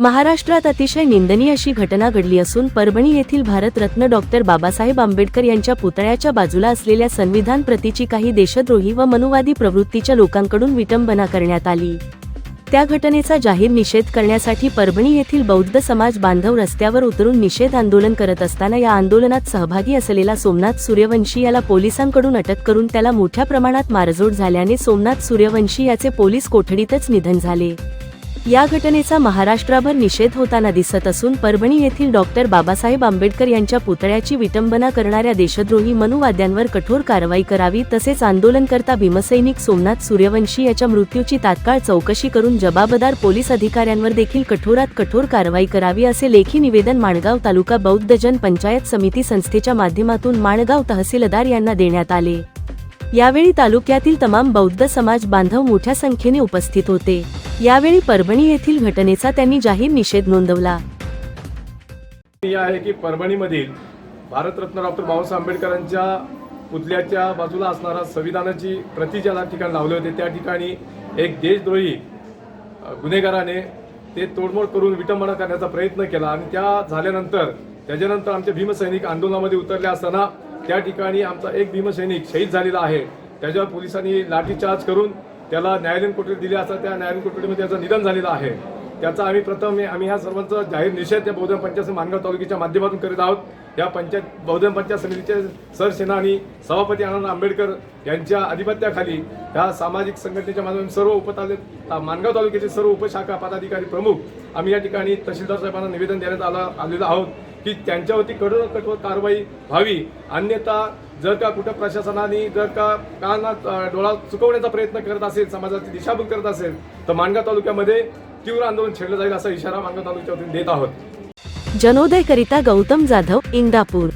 महाराष्ट्रात अतिशय निंदनीय अशी घटना घडली असून परभणी येथील भारतरत्न डॉक्टर बाबासाहेब आंबेडकर यांच्या पुतळ्याच्या बाजूला असलेल्या संविधान प्रतीची काही देशद्रोही व मनुवादी प्रवृत्तीच्या लोकांकडून विटंबना करण्यात आली. त्या घटनेचा जाहीर निषेध करण्यासाठी परभणी येथील बौद्ध समाज बांधव रस्त्यावर उतरून निषेध आंदोलन करत असताना या आंदोलनात सहभागी असलेला सोमनाथ सूर्यवंशी याला पोलिसांकडून अटक करून त्याला मोठ्या प्रमाणात मारझोड झाल्याने सोमनाथ सूर्यवंशी याचे पोलीस कोठडीतच निधन झाले. या घटनेचा महाराष्ट्रभर निषेध होताना दिसत असून परभणी येथील डॉक्टर बाबासाहेब आंबेडकर यांच्या पुतळ्याची विटंबना करणाऱ्या देशद्रोही मनुवाद्यांवर कठोर कारवाई करावी तसेच आंदोलनकर्ता भीमसैनिक सोमनाथ सूर्यवंशी याच्या मृत्यूची तात्काळ चौकशी करून जबाबदार पोलीस अधिकाऱ्यांवर देखील कठोरात कठोर कारवाई करावी असे लेखी निवेदन माणगाव तालुका बौद्ध जन पंचायत समिती संस्थेच्या माध्यमातून माणगाव तहसीलदार यांना देण्यात आले. यावेळी तालुक्यातील तमाम बौद्ध समाज बांधव मोठ्या संख्येने उपस्थित होते. यावेळी परभणी येथील घटनेचा त्यांनी जाहीर निषेध नोंदवला. आहे की परभणीमधील भारतरत्न डॉक्टर बाबासाहेब आंबेडकरांच्या पुतल्याच्या बाजूला असणारा संविधानाची प्रति ज्या ठिकाणी लावले होते त्या ठिकाणी एक देशद्रोही गुन्हेगाराने ते तोडमोड करून विटंबना करण्याचा प्रयत्न केला आणि त्या झाल्यानंतर त्याच्यानंतर आमचे भीमसैनिक आंदोलनामध्ये उतरले असताना त्या ठिकाणी आमचा एक भीमसैनिक शहीद झालेला आहे. त्याच्यावर पोलिसांनी लाठीचार्ज करून त्याला न्यायालयीन कोठडी दिली असता त्या न्यायालयीन कोठडीमध्ये त्याचं निधन झालेलं आहे. त्याचा आम्ही प्रथम आम्ही ह्या सर्वांचा जाहीर निषेध या बहुजन पंचायत मानगाव तालुक्याच्या माध्यमातून करीत आहोत. या पंचायत बहुजन पंचायत समितीचे सरसेनानी सभापती आनंद आंबेडकर यांच्या अधिपत्याखाली ह्या सामाजिक संघटनेच्या माध्यमातून सर्व उपतालु मानगाव तालुक्याचे सर्व उपशाखा पदाधिकारी प्रमुख आम्ही या ठिकाणी तहसीलदार साहेबांना निवेदन देण्यात आलं आलेलं आहोत. की त्यांच्यावरती कठोर कठोर कारवाई व्हावी. अन्यथा जर का कुठं प्रशासनाने जर का काना डोळा चुकवण्याचा प्रयत्न करत असेल समाजाची दिशाभूल करत असेल तर मानगाव तालुक्यामध्ये तीव्र आंदोलन छेडलं जाईल असा इशारा मानगाव तालुक्याच्या वतीने देत आहोत. जनोदय करिता गौतम जाधव इंदापूर.